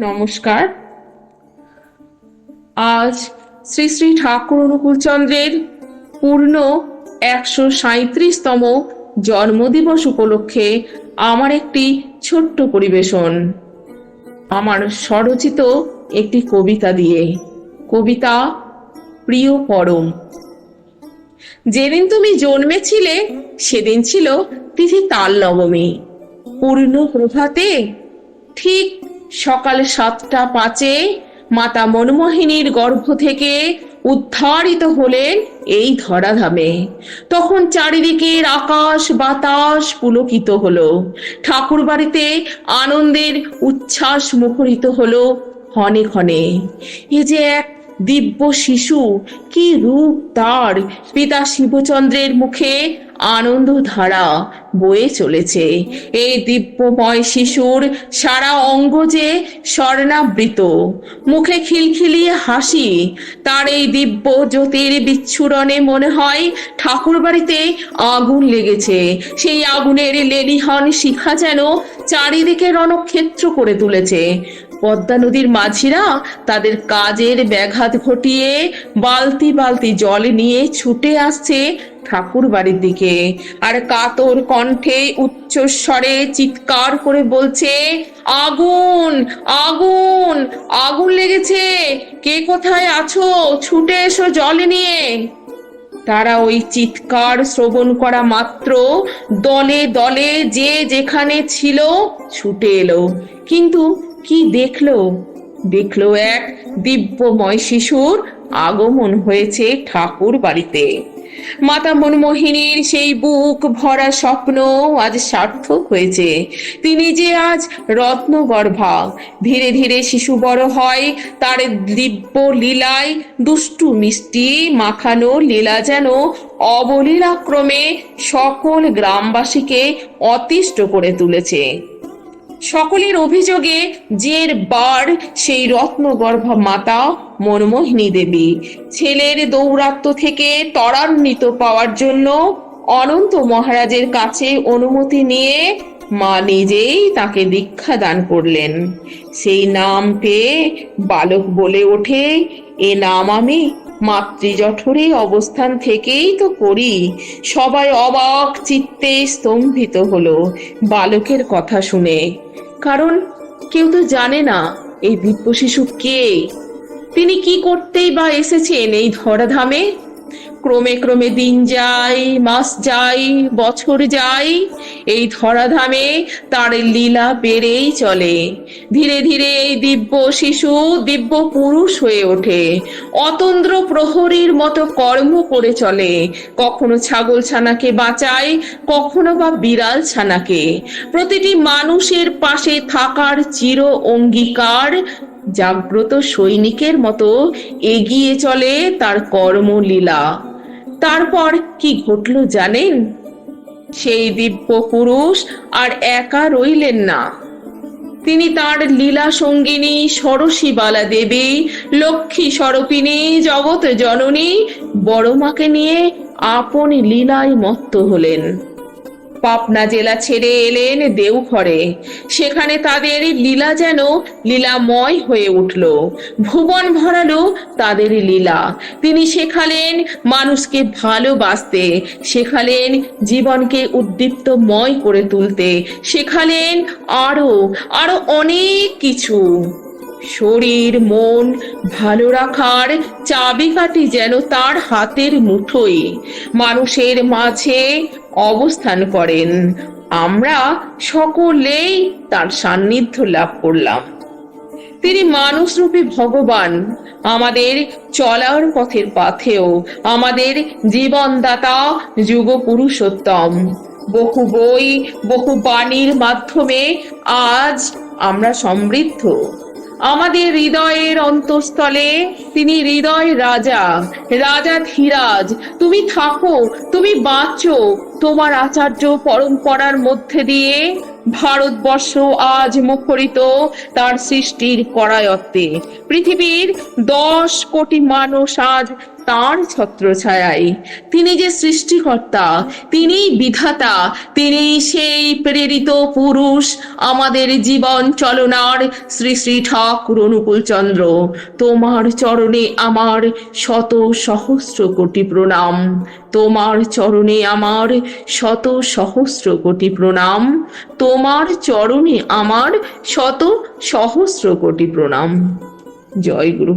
নমস্কার। আজ শ্রী শ্রী ঠাকুর অনুকূলচন্দ্রের পূর্ণ একশো সাঁত্রিশতম জন্মদিবস উপলক্ষে আমার একটি ছোট্ট পরিবেশন। আমার স্বরচিত একটি কবিতা দিয়ে। কবিতা প্রিয় পরম। যেদিন তুমি জন্মেছিলে, সেদিন ছিল তিথি তাল নবমী। পূর্ণ প্রভাতে ঠিক সকাল সাতটা পাঁচে মাতা মনমোহিনীর গর্ভ থেকে উদ্ধারিত হলেন এই ধরাধামে। তখন চারিদিকের আকাশ, বাতাস পুলকিত হলো। ঠাকুর বাড়িতে আনন্দের উচ্ছ্বাস মুখরিত হলো ক্ষণে ক্ষণে। এ যে এক দিব্য শিশু, কি রূপ তার! পিতা শিবচন্দ্রের মুখে আনন্দ ধারা বয়ে চলেছে। এই দিব্যময় শিশুর সারা অঙ্গ যে স্বর্ণাবৃত, মুখে খিলখিলিয়ে হাসি, তার এই দিব্য জ্যোতির বিচ্ছুরণে মনে হয় ঠাকুর বাড়িতে আগুন লেগেছে। সেই আগুনের লেলিহন শিখা যেন চারিদিকে রণক্ষেত্র করে তুলেছে। পদ্মা নদীর মাঝিরা তাদের কাজের ব্যাঘাত ঘটিয়ে বালতি বালতি জল নিয়ে ছুটে আসছে ঠাকুর বাড়ির দিকে। আর কাতর কণ্ঠে উচ্চস্বরে চিৎকার করে বলছে, আগুন আগুন আগুন লেগেছে। কে কোথায় আছো? ছুটে এসো জল নিয়ে। তারা ওই চিৎকার শ্রবণ করা মাত্র দলে দলে যে যেখানে ছিল ছুটে এলো। কিন্তু কি দেখল? দেখল এক দিব্যময় শিশুর আগমন হয়েছে ঠাকুর বাড়িতে মাতা মনমোহিনীর সেই বুক ভরা স্বপ্ন আজ সার্থক হয়েছে। তিনি যে আজ রত্নগর্ভা, ধীরে ধীরে শিশু বড় হয়, তার দিব্য লীলায় দুষ্টু মিষ্টি মাখানো লীলা যেন অবলীলাক্রমে সকল গ্রামবাসীকে অতিষ্ঠ করে তুলেছে। সকলের অভিযোগে জের বার সেই রত্নগর্ভা মাতা মনমোহিনী দেবী। ছেলের দৌরাত্ম থেকে ত্বরান্বিত পাওয়ার জন্য অনন্ত মহারাজের কাছে অনুমতি নিয়ে মা নিজেই তাকে দীক্ষা দান করলেন। সেই নাম পেয়ে বালক বলে ওঠে, এ নাম আমি মাতৃজঠরে অবস্থান থেকেই তো করি। সবাই অবাক চিত্তে স্তম্ভিত হলো বালকের কথা শুনে। কারণ কেউ তো জানে না এই দিব্য শিশু কে। তিনি কি করতেই বা এসেছেন এই ধরাধামে? ক্রমে ক্রমে দিন যায়, মাস যায়, বছর যায়। এই ধরাধামে তার লীলা বেড়েই চলে। ধীরে ধীরে এই দিব্য শিশু, দিব্য পুরুষ হয়ে ওঠে। অতন্দ্র প্রহরীর মতো কর্ম করে চলে। কখনো ছাগল ছানাকে বাঁচায়, কখনো বা বিড়াল ছানাকে। প্রতিটি মানুষের পাশে থাকার চির অঙ্গীকার জাগ্রত সৈনিকের মতো এগিয়ে চলে তার কর্মলীলা। তারপর কি ঘটল জানেন? সেই দিব্য পুরুষ আর একা রইলেন না। তিনি তার লীলা সঙ্গিনী সরসীবালা দেবী লক্ষ্মী স্বরূপিণী জগৎ জননী বড় মাকে নিয়ে আপন লীলায় মত্ত হলেন। পাবনা জেলা ছেড়ে এলেন দেওঘরে। সেখানে তাদের লীলা যেন লীলাময় হয়ে উঠল। ভুবন ভরালো তাদের লীলা। তিনি শেখালেন মানুষকে ভালোবাসতে, শেখালেন জীবনকে উদ্দীপ্তময় করে তুলতে, শেখালেন আরও আরও অনেক কিছু। শরীর, মন ভালো রাখার চাবিকাঠি যেন তার হাতের মুঠোয়। মানুষের মাঝে অবস্থান করেন। আমরা সকলেই তার সান্নিধ্য লাভ করলাম। তিনি মানুষরূপী ভগবান। আমাদের চলার পথের পাথেও আমাদের জীবনদাতা যুগ পুরুষোত্তম বহু বই, বহু বাণীর মাধ্যমে আজ আমরা সমৃদ্ধ। আমাদের হৃদয়ের অন্তঃস্থলে তিনি হৃদয় রাজা রাজা ধীরাজ। তুমি থাকো, তুমি বাঁচো তোমার আচার্য পরম্পরার মধ্যে দিয়ে ভারতবর্ষ আজ মুখরিত তার সৃষ্টির করায়ত্তে। পৃথিবীর দশ কোটি মানুষ আজ তার ছত্রছায়ায়। তিনি যে সৃষ্টিকর্তা তিনি বিধাতা তিনি সেই প্রেরিত পুরুষ আমাদের জীবন চলনার শ্রী শ্রী ঠাকুর অনুকূল চন্দ্র। তোমার চরণে আমার শত সহস্র কোটি প্রণাম। তোমার চরণে আমার শত সহস্র কোটি প্রণাম। তোমার চরণে আমার শত সহস্র কোটি প্রণাম। জয় গুরু।